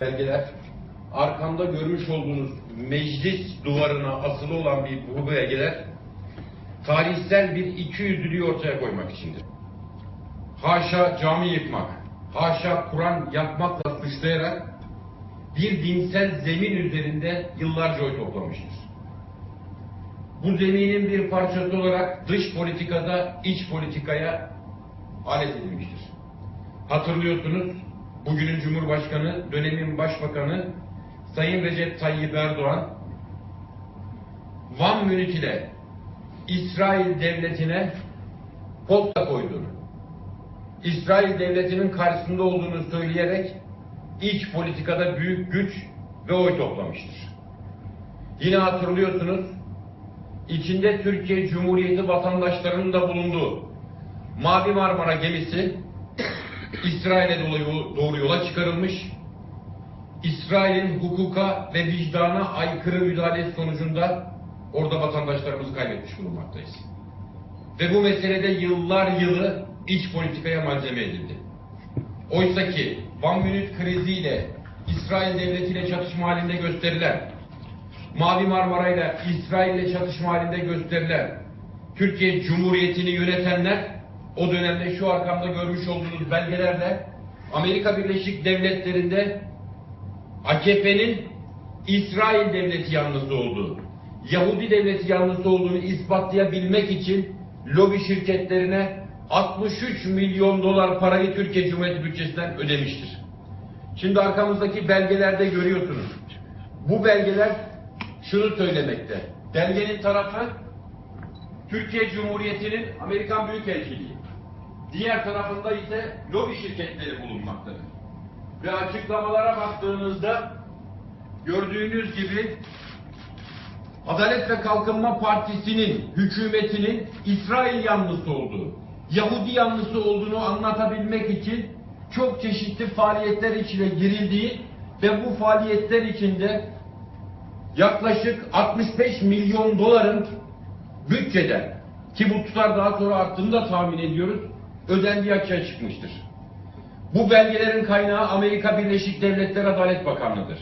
belgeler, arkamda görmüş olduğunuz meclis duvarına asılı olan bir bu belgeler, tarihsel bir ikiyüzlülüğü ortaya koymak içindir. Haşa cami yıkmak, haşa Kur'an yakmakla suçlayarak bir dinsel zemin üzerinde yıllarca oy toplamıştır. Bu zeminin bir parçası olarak dış politikada iç politikaya alet edilmiştir. Hatırlıyorsunuz bugünün Cumhurbaşkanı, dönemin Başbakanı Sayın Recep Tayyip Erdoğan Van Münih ile İsrail devletine posta koyduğunu, İsrail devletinin karşısında olduğunu söyleyerek iç politikada büyük güç ve oy toplamıştır. Yine hatırlıyorsunuz içinde Türkiye Cumhuriyeti vatandaşlarının da bulunduğu Mavi Marmara gemisi İsrail'e doğru, yola çıkarılmış. İsrail'in hukuka ve vicdana aykırı müdahalesi sonucunda orada vatandaşlarımızı kaybetmiş bulunmaktayız. Ve bu meselede yıllar yılı iç politikaya malzeme edildi. Oysa ki Van Münih kriziyle İsrail devletiyle çatışma halinde gösterilen, Mavi Marmara ile İsrail ile çatışma halinde gösterilen Türkiye Cumhuriyeti'ni yönetenler o dönemde şu arkamda görmüş olduğunuz belgelerle Amerika Birleşik Devletleri'nde AKP'nin İsrail devleti yanlısı olduğu, Yahudi devleti yanlısı olduğunu ispatlayabilmek için lobi şirketlerine 63 milyon dolar parayı Türkiye Cumhuriyeti bütçesinden ödemiştir. Şimdi arkamızdaki belgelerde görüyorsunuz. Bu belgeler şunu söylemekte. Belgenin tarafı Türkiye Cumhuriyeti'nin Amerikan Büyükelçiliği. Diğer tarafında ise lobi şirketleri bulunmaktadır. Ve açıklamalara baktığınızda gördüğünüz gibi Adalet ve Kalkınma Partisi'nin, hükümetinin İsrail yanlısı olduğu, Yahudi yanlısı olduğunu anlatabilmek için çok çeşitli faaliyetler içine girildiği ve bu faaliyetler içinde yaklaşık 65 milyon doların bütçeden ki bu tutar daha sonra arttığını da tahmin ediyoruz ödendiği açığa çıkmıştır. Bu belgelerin kaynağı Amerika Birleşik Devletleri Adalet Bakanlığı'dır.